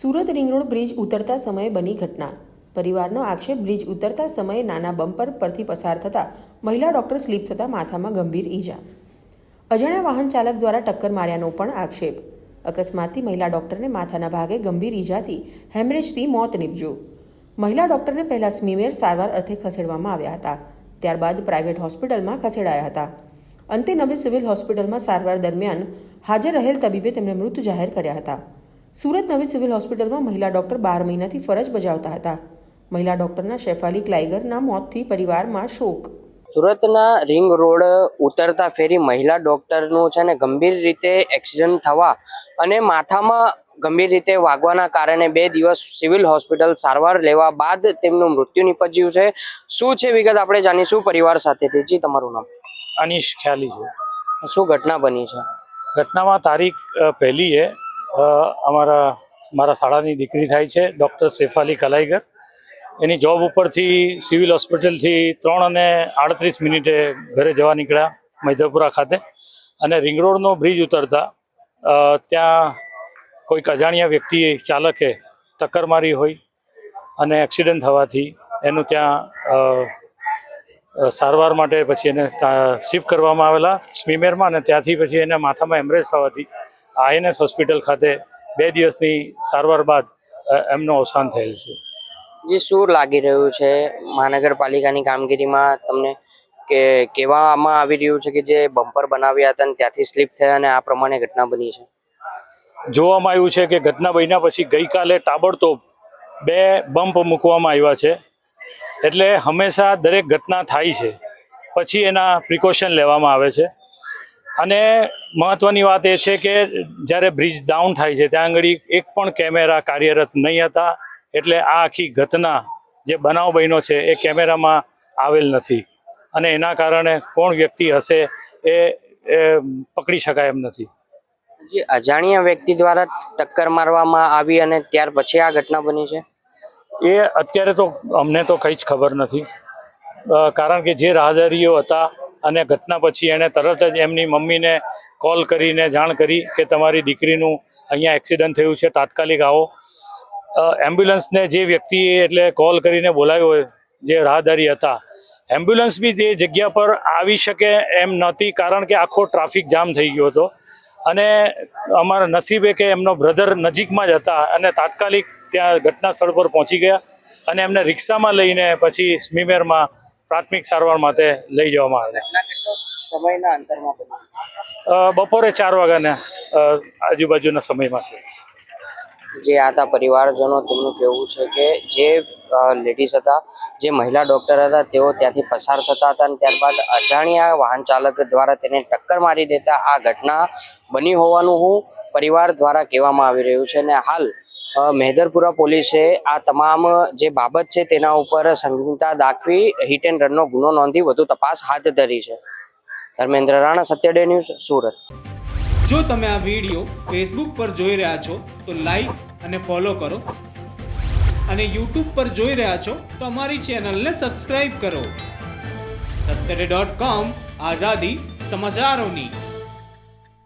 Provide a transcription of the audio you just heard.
Surat ring road bridge ઉતરતા સમયે બની ઘટના. પરિવારનો આક્ષેપ, બ્રિજ ઉતરતા સમયે નાના બમ્પર પરથી પસાર થતા મહિલા ડોક્ટર સ્લીપ થતાં માથામાં ગંભીર ઈજા. અજાણ્યા વાહન ચાલક દ્વારા ટક્કર માર્યાનો પણ આક્ષેપ. અકસ્માતથી મહિલા ડોક્ટરને માથાના ભાગે ગંભીર ઈજાથી હેમરેજથી મોત નીપજ્યું. મહિલા ડોક્ટરને પહેલા સ્મીમેર સારવાર અર્થે ખસેડવામાં આવ્યા હતા. ત્યારબાદ પ્રાઇવેટ હોસ્પિટલમાં ખસેડાયા હતા. અંતે નવી સિવિલ હોસ્પિટલમાં સારવાર દરમિયાન હાજર રહેલ તબીબે તેમને મૃત જાહેર કર્યા હતા. સુરત નવી સિવિલ હોસ્પિટલમાં મહિલા ડોક્ટર બાર મહિનાથી ફરજ બજાવતા હતા. મહિલા ડોક્ટરના શેફાલી ક્લાઇગરના મોતથી પરિવારમાં શોક. સુરતના રિંગ રોડ ઉતરતા ફેરી મહિલા ડોક્ટરનું છે ને ગંભીર રીતે એક્સિડન્ટ થવા અને માથામાં ગંભીર રીતે વાગવાના કારણે બે દિવસ સિવિલ હોસ્પિટલ સારવાર લેવા બાદ તેમનું મૃત્યુ નિપજ્યું છે. શું છે વિગત આપણે જાણીશું પરિવાર સાથેથી? જી તમારું નામ? અનિશ ખ્યાલી છે. શું ઘટના બની છે? ઘટનામાં તારીખ પહેલી એ અ, અમારા, મારા શાળાની દીકરી થાય છે, ડૉક્ટર શેફાલી કલાઈગર. એની જોબ ઉપરથી સિવિલ હોસ્પિટલથી ત્રણ અને આડત્રીસ મિનિટે ઘરે જવા નીકળ્યા મૈધપુરા ખાતે. અને રિંગ રોડનો બ્રિજ ઉતરતા ત્યાં કોઈક અજાણ્યા વ્યક્તિ ચાલકે ટક્કર મારી હોય અને એક્સિડન્ટ થવાથી એનું ત્યાં સારવાર માટે પછી એને શિફ્ટ કરવામાં આવેલા સ્મીમેરમાં અને ત્યાંથી પછી એને માથામાં એમરેજ થવાથી આઈએનએસ હોસ્પિટલ ખાતે બે દિવસની સારવાર બાદ એમનું અવસાન થયેલ છે. જે શું લાગી રહ્યું છે મહાનગરપાલિકાની કામગીરીમાં તમને? કે કહેવામાં આવી રહ્યું છે કે જે બમ્પર બનાવ્યા હતા અને ત્યાંથી સ્લીપ થયા અને આ પ્રમાણે ઘટના બની છે? જોવામાં આવ્યું છે કે ઘટના બન્યા પછી ગઈકાલે તાબડતોબ બે બમ્પ મૂકવામાં આવ્યા છે. એટલે હંમેશા દરેક ઘટના થાય છે. પછી એના પ્રિકોશન લેવામાં આવે છે. અને મહત્વની વાત એ છે કે જ્યારે બ્રિજ ડાઉન થાય છે ત્યાં આગળ એક પણ કેમેરા કાર્યરત નહીં હતા એટલે આ આખી ઘટના જે બનાવ બન્યો છે એ કેમેરામાં આવેલ નથી. અને એના કારણે કોણ વ્યક્તિ હશે એ એ પકડી શકાય એમ નથી. જે અજાણ્યા વ્યક્તિ દ્વારા ટક્કર મારવામાં આવી અને ત્યાર પછી આ ઘટના બની છે? એ અત્યારે તો અમને તો કંઈ જ ખબર નથી. કારણ કે જે રાહદારીઓ હતા અને ઘટના પછી એણે તરત જ એમની મમ્મીને કોલ કરીને જાણ કરી કે તમારી દીકરીનું અહીંયા એક્સિડન્ટ થયું છે, તાત્કાલિક આવો. એમ્બ્યુલન્સને જે વ્યક્તિએ એટલે કોલ કરીને બોલાવ્યો જે રાહદારી હતા, એમ્બ્યુલન્સ બી તે જગ્યા પર આવી શકે એમ નહોતી, કારણ કે આખો ટ્રાફિક જામ થઈ ગયો હતો. અને અમારા નસીબે કે એમનો બ્રધર નજીકમાં જ હતા અને તાત્કાલિક ત્યાં ઘટના સ્થળ પર પહોંચી ગયા અને એમને રિક્ષામાં લઈને પછી સ્મીમેરમાં પ્રાથમિક સારવાર માટે લઈ જવામાં આવે સમયના અંતરમાં બપોરે ચાર વાગ્યાના આજુબાજુના સમયમાં જે આતા પરિવારજનો તેમનું કહેવું છે કે જે લેડીઝ હતા જે મહિલા ડોક્ટર હતા તેઓ ત્યાંથી પસાર થતા હતા અને ત્યારબાદ અજાણ્યા વાહન ચાલક દ્વારા તેને ટક્કર મારી દેતા આ ઘટના બની હોવાનું હું પરિવાર દ્વારા કહેવામાં આવી રહ્યું છે અને હાલ મેહદરપુરા પોલીસે આ તમામ જે બાબત છે તેના ઉપર સંગીનતા દાખવી હિટ એન્ડ રનનો ગુનો નોંધી વધુ તપાસ હાથ ધરી છે. ધર્મેન્દ્ર રાણા, સત્યડે ન્યૂઝ, સુરત. જો તમે આ વીડિયો ફેસબુક પર જોઈ રહ્યા છો, તો લાઈક અને ફોલો કરો. અને યુટ્યુબ પર જોઈ રહ્યા છો, તો અમારી ચેનલને સબસ્ક્રાઇબ કરો. સત્તરે ડોટ કોમ આઝાદી સમાચારોની.